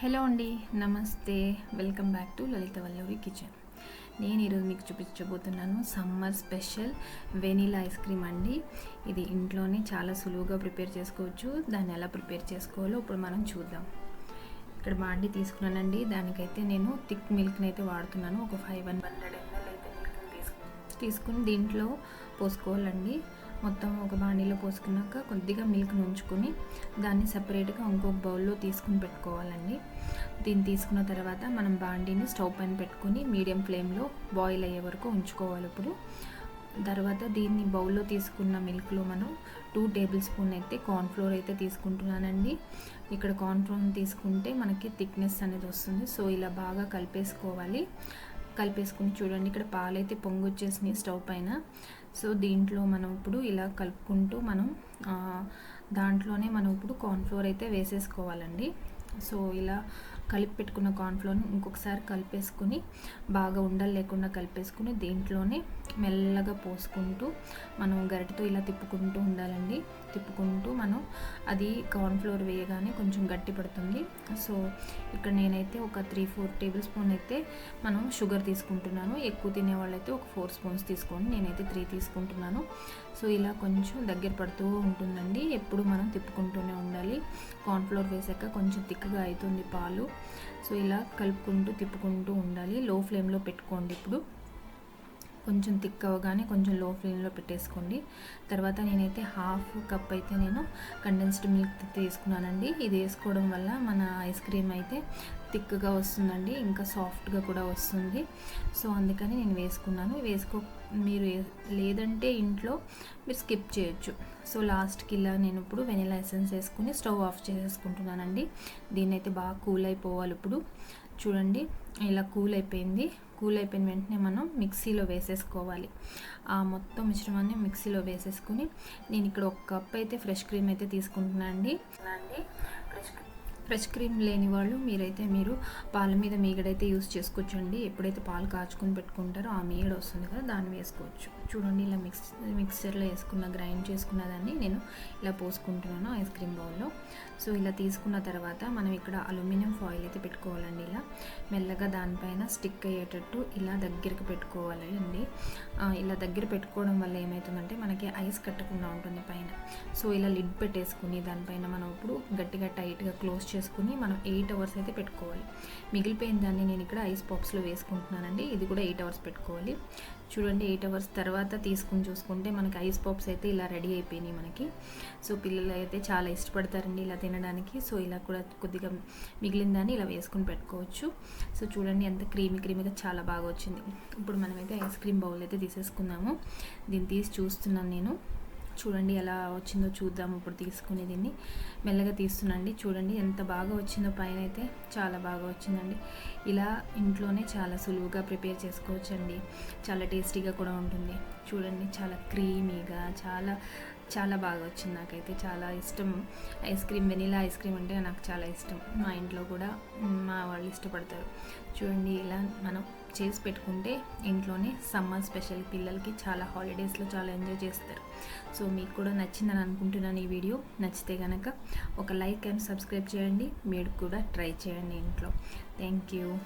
Hello అండి నమస్తే. Welcome back to Lalitha Vallavi kitchen. నేను ఈరోజు మీకు చూపించబోతున్నాను summer special vanilla ice cream అండి. ఇది ఇంట్లోనే చాలా సులువుగా ప్రిపేర్ చేసుకోవచ్చు. దాన్ని ఎలా ప్రిపేర్ చేసుకోవాలో ఇప్పుడు మనం చూద్దాం. ఇక్కడ బాండి తీసుకున్నానండి. దానికైతే నేను థిక్ మిల్క్ని అయితే వాడుతున్నాను. ఒక ఫైవ్ వన్ హండ్రెడ్ ఎంఎల్ అయితే తీసుకుని దీంట్లో పోసుకోవాలండి. మొత్తం ఒక బాండీలో పోసుకున్నాక కొద్దిగా మిల్క్ ఉంచుకొని దాన్ని సపరేట్గా ఇంకొక బౌల్లో తీసుకుని పెట్టుకోవాలండి. దీన్ని తీసుకున్న తర్వాత మనం బాండీని స్టవ్ పైన పెట్టుకొని మీడియం ఫ్లేమ్లో బాయిల్ అయ్యే వరకు ఉంచుకోవాలి ఇప్పుడు. తర్వాత దీన్ని బౌల్లో తీసుకున్న మిల్క్లో మనం టూ టేబుల్ స్పూన్ అయితే కార్న్ఫ్లోర్ అయితే తీసుకుంటున్నానండి. ఇక్కడ కార్న్ఫ్లోర్ తీసుకుంటే మనకి థిక్నెస్ అనేది వస్తుంది. సో ఇలా బాగా కలిపేసుకోవాలి. కలిపేసుకుని చూడండి. ఇక్కడ పాలైతే పొంగు వచ్చేసినాయి స్టవ్ పైన. సో దీంట్లో మనం ఇప్పుడు ఇలా కలుపుకుంటూ మనం దాంట్లోనే మనం ఇప్పుడు కార్న్ఫ్లోర్ అయితే వేసేసుకోవాలండి. సో ఇలా కలిపి పెట్టుకున్న కార్న్ఫ్లోర్ని ఇంకొకసారి కలిపేసుకుని బాగా ఉండలు లేకుండా కలిపేసుకుని దీంట్లోనే మెల్లగా పోసుకుంటూ మనం గరిటతో ఇలా తిప్పుకుంటూ ఉండాలండి. తిప్పుకుంటూ మనం అది కార్న్ఫ్లోర్ వేయగానే కొంచెం గట్టి పడుతుంది. సో ఇక్కడ నేనైతే ఒక త్రీ ఫోర్ టేబుల్ స్పూన్ అయితే మనం షుగర్ తీసుకుంటున్నాను. ఎక్కువ తినే వాళ్ళైతే ఒక ఫోర్ స్పూన్స్ తీసుకోండి. నేనైతే త్రీ తీసుకుంటున్నాను. సో ఇలా కొంచెం దగ్గర పడుతూ ఉంటుందండి. ఎప్పుడు మనం తిప్పుకుంటూనే ఉండాలి. కార్న్ఫ్లోర్ వేసాక కొంచెం థిక్గా అవుతుంది పాలు. సో ఇలా కలుపుకుంటూ తిప్పుకుంటూ ఉండాలి. లో ఫ్లేమ్లో పెట్టుకోండి ఇప్పుడు. కొంచెం థిక్ అవగానే కొంచెం లో ఫ్లేమ్లో పెట్టేసుకోండి. తర్వాత నేనైతే హాఫ్ కప్ అయితే నేను కండెన్స్డ్ మిల్క్ తీసుకున్నానండి. ఇది వేసుకోవడం వల్ల మన ఐస్ క్రీమ్ అయితే థిక్గా వస్తుందండి ఇంకా సాఫ్ట్గా కూడా వస్తుంది. సో అందుకని నేను వేసుకున్నాను. వేసుకో మీరు లేదంటే ఇంట్లో మీరు స్కిప్ చేయొచ్చు. సో లాస్ట్కి ఇలా నేను ఇప్పుడు వెనిలా ఎసెన్స్ వేసుకుని స్టవ్ ఆఫ్ చేసేసుకుంటున్నానండి. దీన్ని అయితే బాగా కూల్ అయిపోవాలి ఇప్పుడు. చూడండి ఇలా కూల్ అయిపోయింది. కూల్ అయిపోయిన వెంటనే మనం మిక్సీలో వేసేసుకోవాలి. ఆ మొత్తం మిశ్రమాన్ని మిక్సీలో వేసేసుకుని నేను ఇక్కడ ఒక కప్ అయితే ఫ్రెష్ క్రీమ్ అయితే తీసుకుంటున్నాను అండి ఫ్రెష్ క్రీమ్ లేని వాళ్ళు మీరైతే మీరు పాల మీద మీగడైతే యూస్ చేసుకోవచ్చండి ఎప్పుడైతే పాలు కాచుకొని పెట్టుకుంటారో ఆ మీగడ వస్తుంది కదా దాన్ని వేసుకోవచ్చు. చూడండి ఇలా మిక్స్ మిక్సర్లో వేసుకున్న గ్రైండ్ చేసుకున్న దాన్ని నేను ఇలా పోసుకుంటున్నాను ఐస్ క్రీమ్ బౌల్లో సో ఇలా తీసుకున్న తర్వాత మనం ఇక్కడ అల్యూమినియం ఫాయిల్ అయితే పెట్టుకోవాలండి ఇలా. మెల్లగా దానిపైన స్టిక్ అయ్యేటట్టు ఇలా దగ్గరికి పెట్టుకోవాలి అండి. ఇలా దగ్గర పెట్టుకోవడం వల్ల ఏమవుతుందంటే మనకి ఐస్ కట్టకుండా ఉంటుంది పైన. సో ఇలా లిడ్ పెట్టేసుకుని దానిపైన మనం ఇప్పుడు గట్టిగా టైట్గా క్లోజ్ చేసుకుని మనం ఎయిట్ అవర్స్ అయితే పెట్టుకోవాలి. మిగిలిపోయిన దాన్ని నేను ఇక్కడ ఐస్ పాప్స్లో వేసుకుంటున్నానండి. ఇది కూడా ఎయిట్ అవర్స్ పెట్టుకోవాలి. చూడండి ఎయిట్ అవర్స్ తర్వాత తీసుకుని చూసుకుంటే మనకి ఐస్ పాప్స్ అయితే ఇలా రెడీ అయిపోయినాయి మనకి. సో పిల్లలు అయితే చాలా ఇష్టపడతారండి ఇలా తినడానికి. సో ఇలా కూడా కొద్దిగా మిగిలిన దాన్ని ఇలా వేసుకుని పెట్టుకోవచ్చు. సో చూడండి ఎంత క్రీమీ క్రీమీగా చాలా బాగా వచ్చింది. ఇప్పుడు మనమైతే ఐస్ క్రీమ్ బౌల్ అయితే తీసేసుకుందాము. దీన్ని తీసి చూస్తున్నాను నేను. చూడండి ఎలా వచ్చిందో చూద్దాం. ఇప్పుడు తీసుకుని దీన్ని మెల్లగా తీస్తున్నాండి. చూడండి ఎంత బాగా వచ్చిందో పైన అయితే చాలా బాగా వచ్చిందండి. ఇలా ఇంట్లోనే చాలా సులువుగా ప్రిపేర్ చేసుకోవచ్చండి. చాలా టేస్టీగా కూడా ఉంటుంది. చూడండి చాలా క్రీమీగా చాలా చాలా బాగా వచ్చింది నాకైతే. చాలా ఇష్టం. Ice cream vanilla ice cream అంటే నాకు చాలా ఇష్టం. మా ఇంట్లో కూడా మా వాళ్ళు ఇష్టపడతారు. చూడండి ఇలా మనం చేసి పెట్టుకుంటే ఇంట్లోనే సమ్మర్ స్పెషల్ పిల్లలకి చాలా హాలిడేస్లో చాలా ఎంజాయ్ చేస్తారు. సో మీకు కూడా నచ్చిందని అనుకుంటున్నాను ఈ వీడియో. నచ్చితే కనుక ఒక లైక్ అండ్ సబ్స్క్రైబ్ చేయండి. మీరు కూడా ట్రై చేయండి ఇంట్లో. Thank you.